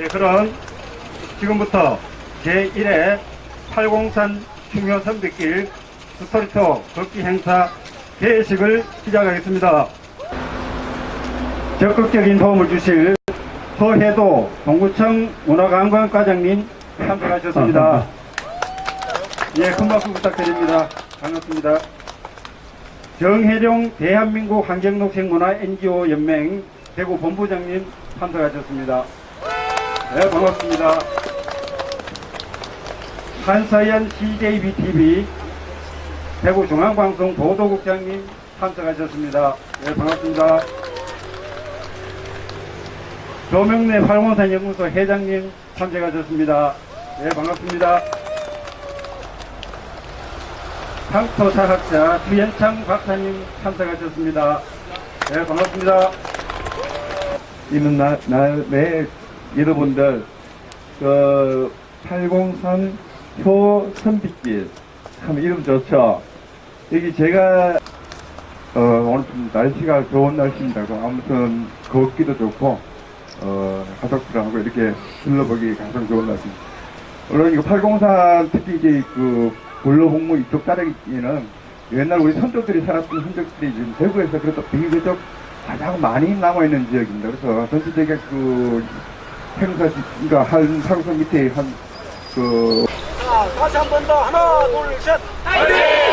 예, 그럼 지금부터 제1회 803 충효 선비길 스토리토 걷기 행사 개식을 시작하겠습니다. 적극적인 도움을 주실 서해도 동구청 문화관광과장님 참석하셨습니다. 예, 큰 박수 부탁드립니다. 반갑습니다. 정혜룡 대한민국 환경녹색문화 NGO 연맹 대구 본부장님 참석하셨습니다. 네, 반갑습니다. 한서연 CJBTV 대구 중앙방송 보도국장님 참석하셨습니다. 네, 반갑습니다. 조명래 활공산 연구소 회장님 참석하셨습니다. 네, 반갑습니다. 상토사학자 주현창 박사님 참석하셨습니다. 네, 반갑습니다. 이는 날, 날에 여러분들 그 803 효선빛길 참 이름 좋죠. 여기 제가 어, 오늘 좀 날씨가 좋은 날씨입니다. 그 아무튼 걷기도 좋고 어, 가족들하고 이렇게 둘러보기 가장 좋은 날씨입니다. 물론 이거 803 특히 이제 그 불로홍무 이쪽 자락에는 옛날 우리 선조들이 살았던 흔적들이 지금 대구에서 그래도 비교적 가장 많이 남아있는 지역입니다. 그래서 전체적인 그 행사, 그러니까 한 사구선 밑에 한 그, 자, 다시 한 번 더 하나, 둘, 셋. 파이팅!